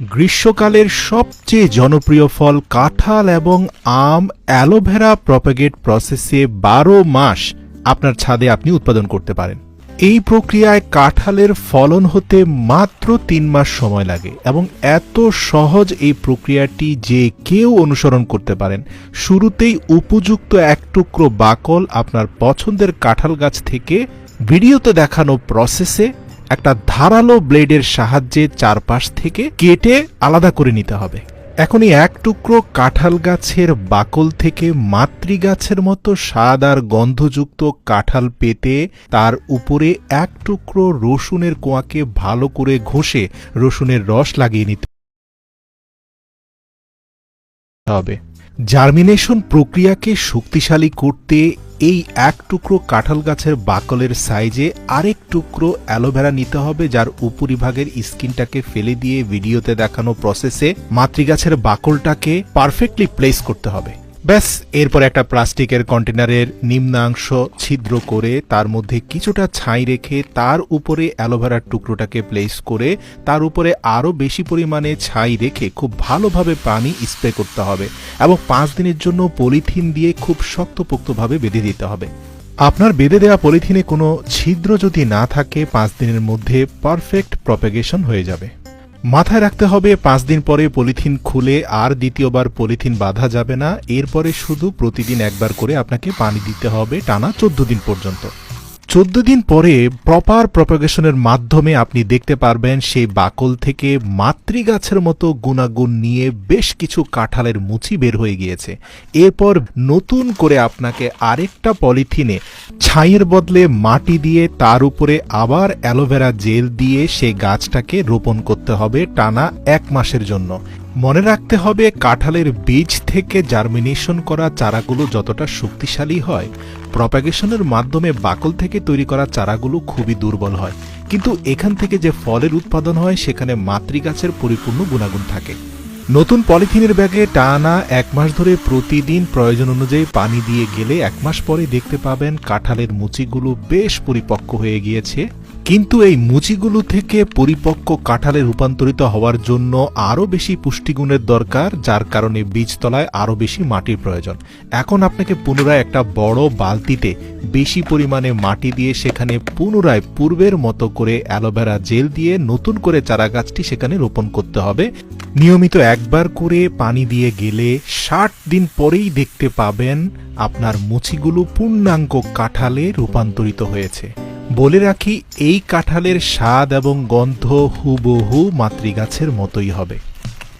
গ্রীষ্মকালের সবচেয়ে জনপ্রিয় ফল কাঁঠাল এবং আম অ্যালোভেরা প্রপাগেট প্রসেসে বারো মাস আপনার ছাদে আপনি উৎপাদন করতে পারেন। এই প্রক্রিয়ায় কাঁঠালের ফলন হতে মাত্র তিন মাস সময় লাগে এবং এত সহজ এই প্রক্রিয়াটি যে কেউ অনুসরণ করতে পারেন। শুরুতেই উপযুক্ত এক টুকরো বাকল আপনার পছন্দের কাঁঠাল গাছ থেকে ভিডিওতে দেখানো প্রসেসে একটা ধারালো ব্লেডের সাহায্যে চারপাশ থেকে কেটে আলাদা করে নিতে হবে। এখন এই এক টুকরো কাঁঠাল গাছের বাকল থেকে মাতৃ গাছের মতো স্বাদ আর গন্ধযুক্ত কাঁঠাল পেতে তার উপরে এক টুকরো রসুনের কোয়াকে ভালো করে ঘষে রসুনের রস লাগিয়ে নিতে হবে। জার্মিনেশন প্রক্রিয়াকে শক্তিশালী করতে এই এক টুকরো কাঁঠাল গাছের বাকলের সাইজে আরেক টুকরো অ্যালোভেরা নিতে হবে, যার উপরিভাগের স্কিনটাকে ফেলে দিয়ে ভিডিওতে দেখানো প্রসেসে মাতৃগাছের বাকলটাকে পারফেক্টলি প্লেস করতে হবে। ব্যাস, এরপর একটা প্লাস্টিকের কন্টেনারের নিম্নাংশ ছিদ্র করে তার মধ্যে কিছুটা ছাই রেখে তার উপরে অ্যালোভেরার টুকরোটাকে প্লেস করে তার উপরে আরও বেশি পরিমাণে ছাই রেখে খুব ভালোভাবে পানি স্প্রে করতে হবে এবং পাঁচ দিনের জন্য পলিথিন দিয়ে খুব শক্তপোক্তভাবে বেঁধে দিতে হবে। আপনার বেঁধে দেওয়া পলিথিনে কোনো ছিদ্র যদি না থাকে, পাঁচ দিনের মধ্যে পারফেক্ট প্রপেগেশন হয়ে যাবে। মাথায় রাখতে হবে, পাঁচ দিন পরে পলিথিন খুলে আর দ্বিতীয়বার পলিথিন বাঁধা যাবে না। এরপরে শুধু প্রতিদিন একবার করে আপনাকে পানি দিতে হবে টানা চোদ্দ দিন পর্যন্ত। চোদ্দ দিন পরে প্রপার প্রপাগেশনের মাধ্যমে আপনি দেখতে পারবেন সেই বাকল থেকে মাতৃগাছের মতো গুণাগুণ নিয়ে বেশ কিছু কাঁঠালের মুচি বের হয়ে গিয়েছে। এরপর নতুন করে আপনাকে আরেকটা পলিথিনে ছাইয়ের বদলে মাটি দিয়ে তার উপরে আবার অ্যালোভেরা জেল দিয়ে সেই গাছটাকে রোপণ করতে হবে টানা এক মাসের জন্য। মনে রাখতে হবে, কাঁঠালের বীজ থেকে জার্মিনেশন করা চারাগুলো যতটা শক্তিশালী হয় প্রপাগেশনের মাধ্যমে বাকল থেকে তৈরি করা চারাগুলো খুবই দুর্বল হয়। কিন্তু এখান থেকে যে ফলের উৎপাদন হয়, সেখানে মাতৃগাছের পরিপূর্ণ গুণাগুণ থাকে। নতুন পলিথিনের ব্যাগে টানা এক মাস ধরে প্রতিদিন প্রয়োজন অনুযায়ী পানি দিয়ে গেলে এক মাস পরে দেখতে পাবেন কাঁঠালের মুচিগুলো বেশ পরিপক্ক হয়ে গিয়েছে। কিন্তু এই মুচিগুলো থেকে পরিপক্ক কাঁঠালে রূপান্তরিত হওয়ার জন্য আরও বেশি পুষ্টিগুণের দরকার, যার কারণে বীজতলায় আরও বেশি মাটির প্রয়োজন। এখন আপনাকে পুনরায় একটা বড় বালতিতে বেশি পরিমাণে মাটি দিয়ে সেখানে পুনরায় পূর্বের মতো করে অ্যালোভেরা জেল দিয়ে নতুন করে চারাগাছটি সেখানে রোপণ করতে হবে। নিয়মিত একবার করে পানি দিয়ে গেলে ষাট দিন পরেই দেখতে পাবেন আপনার মুচিগুলো পূর্ণাঙ্গ কাঁঠালে রূপান্তরিত হয়েছে। বলে রাখি, এই কাঁঠালের স্বাদ এবং গন্ধ হুবহু মাতৃগাছের মতোই হবে।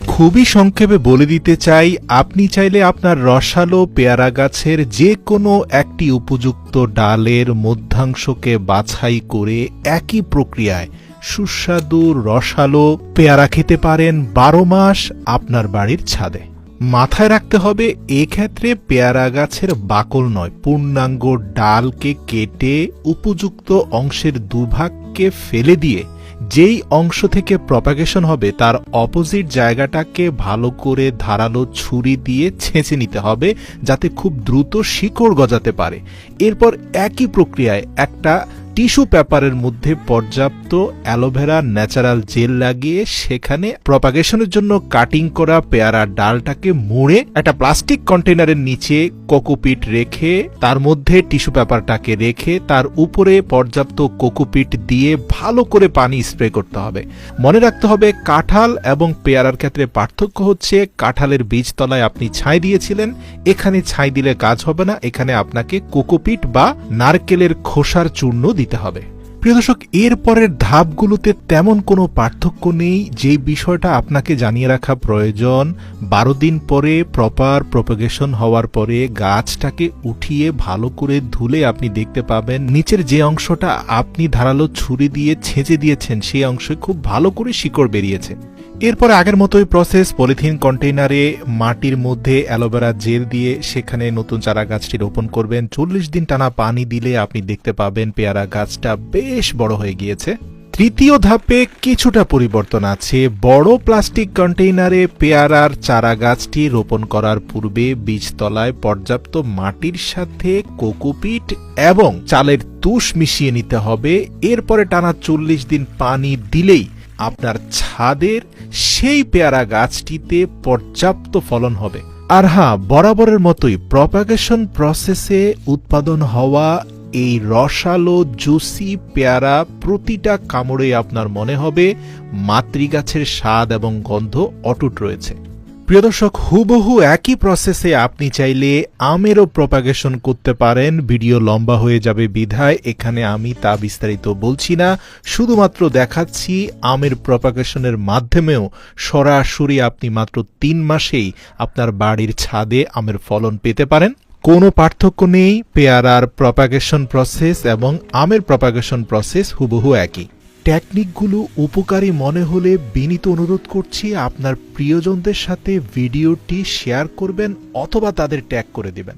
খুবই সংক্ষেপে বলে দিতে চাই, আপনি চাইলে আপনার রসালো পেয়ারা গাছের যে কোনো একটি উপযুক্ত ডালের মধ্যাংশকে বাছাই করে একই প্রক্রিয়ায় সুস্বাদু রসালো পেয়ারা খেতে পারেন বারো মাস আপনার বাড়ির ছাদে। মাথায় রাখতে হবে, এক্ষেত্রে পেয়ারা গাছের বাকল নয়, পূর্ণাঙ্গ ডালকে কেটে উপযুক্ত অংশের দুভাগকে ফেলে দিয়ে যেই অংশ থেকে প্রপাগেশন হবে, তার অপোজিট জায়গাটাকে ভালো করে ধারালো ছুরি দিয়ে ছেঁচে নিতে হবে, যাতে খুব দ্রুত শিকড় গজাতে পারে। এরপর একই প্রক্রিয়ায় একটা টিস্যু পেপারের মধ্যে পর্যাপ্ত অ্যালোভেরা ন্যাচারাল জেল লাগিয়ে সেখানে প্রপাগেশনের জন্য কাটিং করা পেয়ারা ডালটাকে মুড়ে একটা প্লাস্টিক কন্টেনারের নিচে কোকোপিট রেখে তার মধ্যে টিস্যু পেপারটাকে রেখে তার উপরে পর্যাপ্ত কোকোপিট দিয়ে ভালো করে পানি স্প্রে করতে হবে। মনে রাখতে হবে কাঁঠাল এবং পেয়ারার ক্ষেত্রে পার্থক্য হচ্ছে কাঁঠালের বীজতলায় আপনি ছাই দিয়েছিলেন, এখানে ছাই দিলে কাজ হবে না, এখানে আপনাকে কোকোপিট বা নারকেলের খোসার চূর্ণ দিতে হবে। প্রিয় দর্শক, এর পরের ধাপগুলোতে তেমন কোনো পার্থক্য নেই। যে বিষয়টা আপনাকে জানিয়ে রাখা প্রয়োজন, বারো দিন পরে প্রপার প্রপোগেশন হওয়ার পরে গাছটাকে উঠিয়ে ভালো করে ধুলে আপনি দেখতে পাবেন, নিচের যে অংশটা আপনি ধারালো ছুরি দিয়ে ছেঁচে দিয়েছেন, সেই অংশে খুব ভালো করে শিকড় বেরিয়েছে। এরপর আগের মতোই প্রসেস পলিথিন কন্টেইনারে মাটির মধ্যে অ্যালোভেরা জেল দিয়ে সেখানে নতুন চারা গাছটি রোপণ করবেন। চল্লিশ দিন টানা পানি দিলে আপনি দেখতে পাবেন পেয়ারা গাছটা বেশ বড় হয়ে গিয়েছে। তৃতীয় ধাপে কিছুটা পরিবর্তন আছে। বড় প্লাস্টিক কন্টেইনারে পেয়ারার চারা গাছটি রোপণ করার পূর্বে বীজতলায় পর্যাপ্ত মাটির সাথে কোকোপিট এবং চালের তুষ মিশিয়ে নিতে হবে। এরপরে টানা চল্লিশ দিন পানি দিলেই আপনার ছাদের সেই পেয়ারা গাছটিতে পর্যাপ্ত ফলন হবে। আর হ্যাঁ বরাবরের মতোই প্রপাগেশন প্রসেসে উৎপাদন হওয়া এই রসালো জুসি পেয়ারা প্রতিটা কামড়ে আপনার মনে হবে মাতৃগাছের স্বাদ এবং গন্ধ অটুট রয়েছে। প্রিয় দর্শক, হুবহু একই প্রসেসে আপনি চাইলে আমেরও প্রপাগেশন করতে পারেন। ভিডিও লম্বা হয়ে যাবে বিধায়। এখানে আমি তা বিস্তারিত বলছি না। শুধুমাত্র দেখাচ্ছি আমের প্রপাগেশনের মাধ্যমেও সরাসরি আপনি মাত্র তিন মাসেই আপনার বাড়ির ছাদে আমের ফলন পেতে পারেন। কোনো পার্থক্য নেই। পেয়ারার প্রপাগেশন প্রসেস এবং আমের প্রপাগেশন প্রসেস হুবহু একই। টেকনিকগুলো উপকারী মনে হলে বিনীত অনুরোধ করছি আপনার প্রিয়জনদের সাথে ভিডিওটি শেয়ার করবেন অথবা তাদের ট্যাগ করে দিবেন।